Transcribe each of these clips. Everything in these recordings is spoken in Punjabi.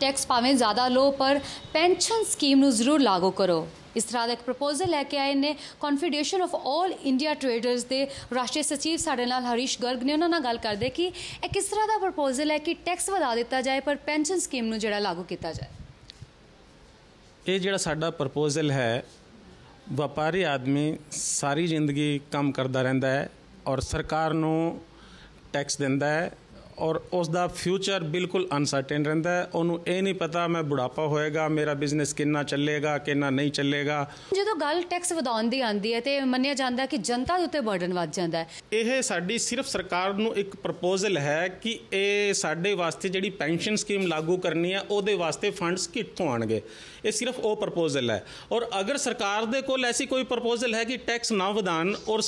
ਟੈਕਸ ਭਾਵੇਂ ਜ਼ਿਆਦਾ ਲਓ, ਪਰ ਪੈਨਸ਼ਨ ਸਕੀਮ ਨੂੰ ਜ਼ਰੂਰ ਲਾਗੂ ਕਰੋ। ਇਸ ਤਰ੍ਹਾਂ ਦਾ ਇੱਕ ਪ੍ਰਪੋਜ਼ਲ ਲੈ ਕੇ ਆਏ ਨੇ confederation of all India traders ਦੇ ਰਾਸ਼ਟਰੀ ਸਚਿਵ ਸਾਡੇ ਨਾਲ ਹਰੀਸ਼ ਗਰਗ ਨੇ। ਉਹਨਾਂ ਨਾਲ ਗੱਲ ਕਰਦੇ ਕਿ ਇਹ ਕਿਸ ਤਰ੍ਹਾਂ ਦਾ ਪ੍ਰਪੋਜ਼ਲ ਹੈ ਕਿ ਟੈਕਸ ਵਧਾ ਦਿੱਤਾ ਜਾਏ, ਪਰ ਪੈਨਸ਼ਨ ਸਕੀਮ ਨੂੰ ਜਿਹੜਾ ਲਾਗੂ ਕੀਤਾ ਜਾਏ? ਇਹ ਜਿਹੜਾ ਸਾਡਾ ਪ੍ਰਪੋਜ਼ਲ ਹੈ, ਵਪਾਰੀ ਆਦਮੀ ਸਾਰੀ ਜ਼ਿੰਦਗੀ ਕੰਮ ਕਰਦਾ ਰਹਿੰਦਾ ਹੈ ਔਰ ਸਰਕਾਰ ਨੂੰ ਟੈਕਸ ਦਿੰਦਾ ਹੈ। ਔਰ ਉਸ ਦਾ ਫਿਊਚਰ ਬਿਲਕੁਲ ਅਨਸਰਟੇਨ ਰਹਿੰਦਾ ਹੈ। ਉਹਨੂੰ ਇਹ ਨਹੀਂ ਪਤਾ ਮੈਂ ਬੁਢਾਪਾ ਹੋਏਗਾ ਮੇਰਾ ਬਿਜ਼ਨਸ ਕਿੰਨਾ ਚੱਲੇਗਾ ਕਿੰਨਾ ਨਹੀਂ ਚੱਲੇਗਾ। ਜਦੋਂ ਗੱਲ ਟੈਕਸ ਵਧਾਉਣ ਦੀ ਆਉਂਦੀ ਹੈ ਤੇ ਮੰਨਿਆ ਜਾਂਦਾ ਕਿ ਜਨਤਾ ਦੇ ਉੱਤੇ ਬਰਡਨ ਵੱਧ ਜਾਂਦਾ ਹੈ। ਇਹ ਸਾਡੀ ਸਿਰਫ ਸਰਕਾਰ ਨੂੰ ਇੱਕ ਪ੍ਰਪੋਜ਼ਲ ਹੈ ਕਿ ਇਹ ਸਾਡੇ ਵਾਸਤੇ ਜਿਹੜੀ ਪੈਨਸ਼ਨ ਸਕੀਮ ਲਾਗੂ ਕਰਨੀ ਹੈ ਉਹਦੇ ਵਾਸਤੇ ਫੰਡਸ ਕਿੱਥੋਂ ਆਣਗੇ ਇਹ ਸਿਰਫ ਉਹ ਪ੍ਰਪੋਜ਼ਲ ਹੈ। ਔਰ ਅਗਰ ਸਰਕਾਰ ਦੇ ਕੋਲ ਐਸੀ ਕੋਈ ਪ੍ਰਪੋਜ਼ਲ ਹੈ ਕਿ ਟੈਕਸ ਨਾ ਵਧਾਣ ਔਰ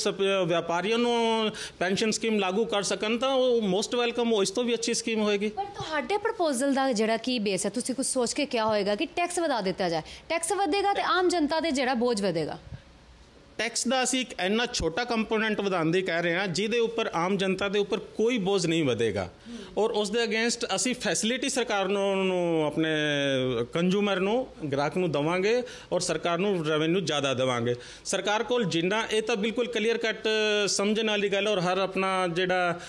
ਵਪਾਰੀਆਂ ਨੂੰ ਪੈਨਸ਼ਨ ਸਕੀਮ ਲਾਗੂ ਕਰ ਸਕਣ ਤਾਂ ਉਹ ਮੋਸਟ ਵੈਲਕਮ ਇਸ ਤੋਂ ਵੀ ਅੱਛੀ ਸਕੀਮ ਹੋਏਗੀ। ਪਰ ਤੁਹਾਡੇ ਪ੍ਰਪੋਜ਼ਲ ਦਾ ਜਿਹੜਾ ਕੀ ਬੇਸ ਹੈ ਤੁਸੀਂ ਕੁਝ ਸੋਚ ਕੇ ਕਿਹਾ ਹੋਏਗਾ ਕਿ ਟੈਕਸ ਵਧਾ ਦਿੱਤਾ ਜਾਏ। ਟੈਕਸ ਵਧੇਗਾ ਤੇ ਆਮ ਜਨਤਾ ਦੇ ਜਿਹੜਾ ਬੋਝ ਵਧੇਗਾ। ਟੈਕਸ ਦਾ ਅਸੀਂ ਇੱਕ ਇੰਨਾ ਛੋਟਾ ਕੰਪੋਨੈਂਟ ਵਧਾਉਣ ਦੀ ਕਹਿ ਰਹੇ ਹਾਂ ਜਿਹਦੇ ਉੱਪਰ ਆਮ ਜਨਤਾ ਦੇ ਉੱਪਰ ਕੋਈ ਬੋਝ ਨਹੀਂ ਵਧੇਗਾ। ਔਰ ਉਸ ਦੇ ਅਗੇਂਸਟ ਅਸੀਂ ਫੈਸਿਲਿਟੀ ਸਰਕਾਰ ਨੂੰ ਨੂੰ ਆਪਣੇ ਕੰਜ਼ੂਮਰ ਨੂੰ ਗ੍ਰਾਹਕ ਨੂੰ ਦਵਾਂਗੇ ਔਰ ਸਰਕਾਰ ਨੂੰ ਰੈਵਨਿਊ ਜ਼ਿਆਦਾ ਦੇਵਾਂਗੇ। ਸਰਕਾਰ ਕੋਲ ਜਿੰਨਾ ਇਹ ਤਾਂ ਬਿਲਕੁਲ ਕਲੀਅਰ ਕੱਟ ਸਮਝਣ ਵਾਲੀ ਗੱਲ ਔਰ ਹਰ ਆਪਣਾ ਜਿਹੜਾ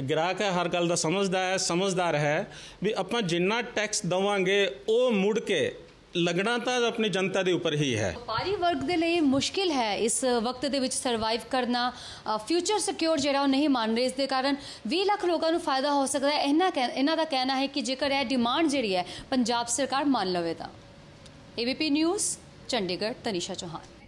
ਗ੍ਰਾਹਕ ਹੈ, ਹਰ ਗੱਲ ਦਾ ਸਮਝਦਾ ਹੈ, ਸਮਝਦਾਰ ਹੈ ਵੀ ਆਪਾਂ ਜਿੰਨਾ ਟੈਕਸ ਦਵਾਂਗੇ, ਉਹ ਮੁੜ ਕੇ ਲੱਗਣਾ ਤਾਂ ਆਪਣੀ ਜਨਤਾ ਦੇ ਉੱਪਰ ਹੀ ਹੈ। ਵਪਾਰੀ ਵਰਗ ਦੇ ਲਈ ਮੁਸ਼ਕਿਲ ਹੈ ਇਸ ਵਕਤ ਦੇ ਵਿੱਚ ਸਰਵਾਈਵ ਕਰਨਾ। ਫਿਊਚਰ ਸਿਕਿਉਰ ਜਿਹੜਾ ਉਹ ਨਹੀਂ ਮੰਨ ਰਹੇ, ਇਸ ਦੇ ਕਾਰਨ 20 ਲੱਖ ਲੋਕਾਂ ਨੂੰ ਫਾਇਦਾ ਹੋ ਸਕਦਾ ਹੈ। ਇਹਨਾਂ ਕਹਿ- ਇਹਨਾਂ ਦਾ ਕਹਿਣਾ ਹੈ ਕਿ ਜੇਕਰ ਇਹ ਡਿਮਾਂਡ ਜਿਹੜੀ ਹੈ, ਪੰਜਾਬ ਸਰਕਾਰ ਮੰਨ ਲਵੇ ਤਾਂ। ABP News Chandigarh, Tanisha Chauhan.